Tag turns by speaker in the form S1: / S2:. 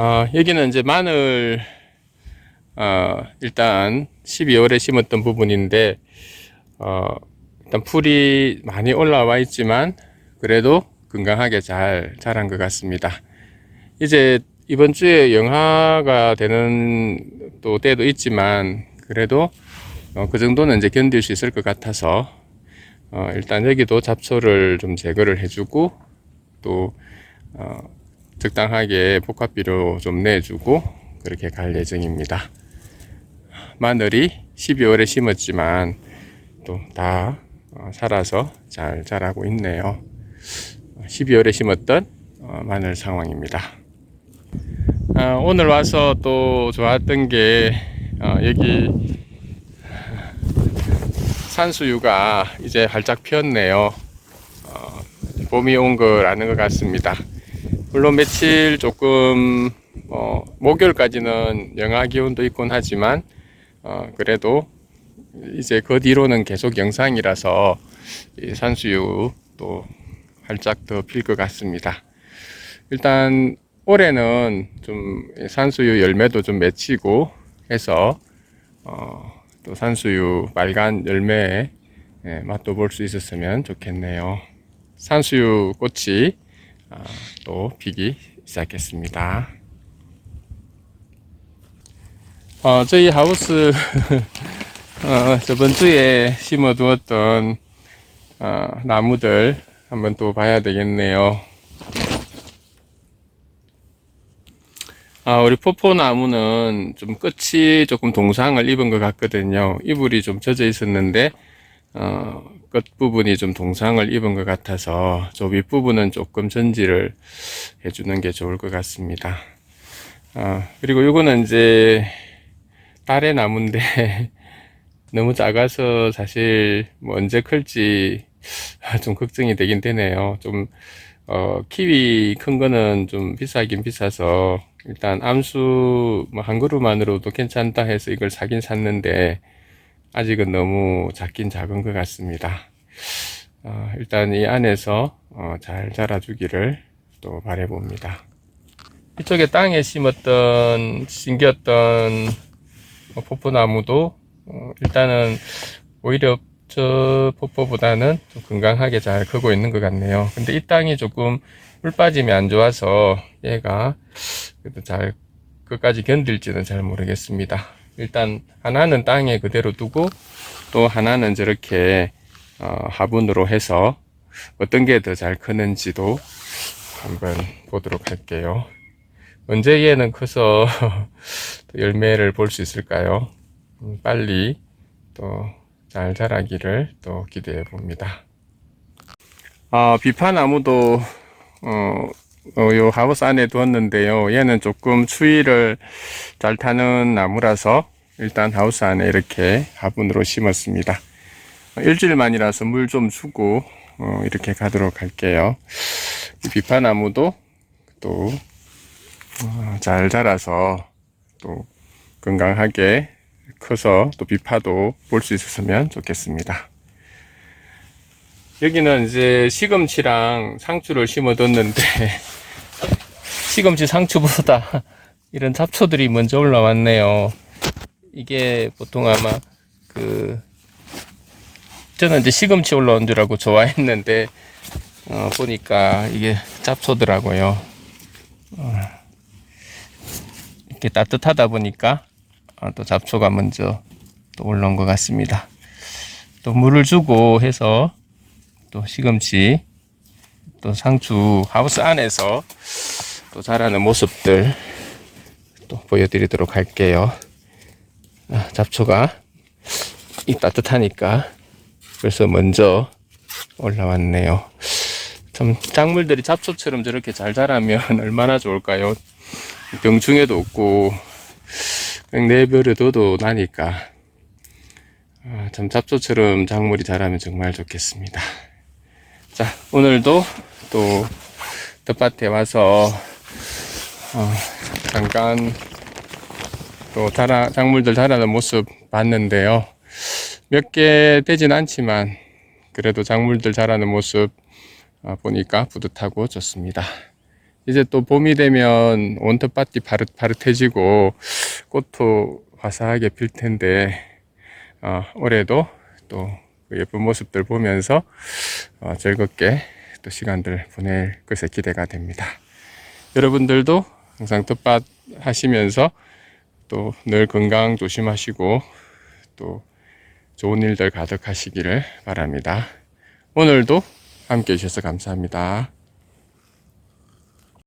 S1: 어, 여기는 이제 마늘, 어, 일단 12월에 심었던 부분인데, 어, 일단 풀이 많이 올라와 있지만, 그래도 건강하게 잘 자란 것 같습니다. 이제 이번 주에 영하가 되는 또 때도 있지만, 그래도 어, 그 정도는 이제 견딜 수 있을 것 같아서, 어, 일단 여기도 잡초를 좀 제거를 해주고, 또, 어, 적당하게 복합비료 좀 내주고 그렇게 갈 예정입니다. 마늘이 12월에 심었지만 또 다 살아서 잘 자라고 있네요. 12월에 심었던 어, 마늘 상황입니다. 아, 오늘 와서 또 좋았던 게 어, 여기 산수유가 이제 활짝 피었네요. 어, 봄이 온 걸 아는 것 같습니다. 물론 며칠 조금 어, 목요일까지는 영하 기온도 있곤 하지만 어, 그래도 이제 그 뒤로는 계속 영상이라서 이 산수유 또 활짝 더 필 것 같습니다. 일단 올해는 좀 산수유 열매도 좀 맺히고 해서 어, 또 산수유 빨간 열매의 예, 맛도 볼 수 있었으면 좋겠네요. 산수유 꽃이 아, 또 피기 시작했습니다. 어, 저희 하우스 어, 저번 주에 심어두었던 어, 나무들 한번 또 봐야 되겠네요. 아, 우리 포포나무는 좀 끝이 조금 동상을 입은 것 같거든요. 이불이 좀 젖어 있었는데, 어, 끝부분이 좀 동상을 입은 것 같아서 저 윗부분은 조금 전지를 해주는 게 좋을 것 같습니다. 어, 그리고 이거는 이제 딸의 나무인데 너무 작아서 사실 뭐 언제 클지 좀 걱정이 되긴 되네요. 좀 어, 키위 큰 거는 좀 비싸긴 비싸서 일단 암수 뭐 한 그루만으로도 괜찮다 해서 이걸 사긴 샀는데 아직은 너무 작긴 작은 것 같습니다. 어, 일단 이 안에서 어, 잘 자라주기를 또 바래봅니다. 이쪽에 땅에 심었던 심겼던 어, 포포나무도 어, 일단은 오히려 저 포포보다는 좀 건강하게 잘 크고 있는 것 같네요. 근데 이 땅이 조금 물 빠짐이 안 좋아서 얘가 그래도 잘 끝까지 견딜지는 잘 모르겠습니다. 일단 하나는 땅에 그대로 두고 또 하나는 저렇게 어, 화분으로 해서 어떤 게 더 잘 크는지도 한번 보도록 할게요. 언제 얘는 커서 열매를 볼 수 있을까요? 음, 빨리 또 잘 자라기를 또 기대해 봅니다. 아, 비파나무도 어, 어, 요 하우스 안에 두었는데요. 얘는 조금 추위를 잘 타는 나무라서 일단 하우스 안에 이렇게 화분으로 심었습니다. 어, 일주일만이라서 물 좀 주고 어, 이렇게 가도록 할게요. 이 비파나무도 또 잘 자라서 또 건강하게 커서 또 비파도 볼 수 있었으면 좋겠습니다. 여기는 이제 시금치랑 상추를 심어뒀는데 시금치 상추보다 이런 잡초들이 먼저 올라왔네요. 이게 보통 아마 그 저는 이제 시금치 올라온 줄 알고 좋아했는데 어, 보니까 이게 잡초더라고요. 어, 이렇게 따뜻하다 보니까 어, 또 잡초가 먼저 또 올라온 것 같습니다. 또 물을 주고 해서 또 시금치 또 상추 하우스 안에서 또 자라는 모습들 또 보여드리도록 할게요. 아, 잡초가 이 따뜻하니까 벌써 먼저 올라왔네요. 참 작물들이 잡초처럼 저렇게 잘 자라면 얼마나 좋을까요? 병충해도 없고 내버려둬도 나니까 아, 참 잡초처럼 작물이 자라면 정말 좋겠습니다. 자 오늘도 또 텃밭에 와서 어, 잠깐 또 자라, 작물들 자라는 모습 봤는데요. 몇 개 되진 않지만 그래도 작물들 자라는 모습 어, 보니까 뿌듯하고 좋습니다. 이제 또 봄이 되면 온 텃밭이 파릇파릇해지고 꽃도 화사하게 필 텐데 어, 올해도 또 그 예쁜 모습들 보면서 어, 즐겁게 또 시간들 보낼 것에 기대가 됩니다. 여러분들도 항상 텃밭 하시면서 또 늘 건강 조심하시고 또 좋은 일들 가득하시기를 바랍니다. 오늘도 함께 해주셔서 감사합니다.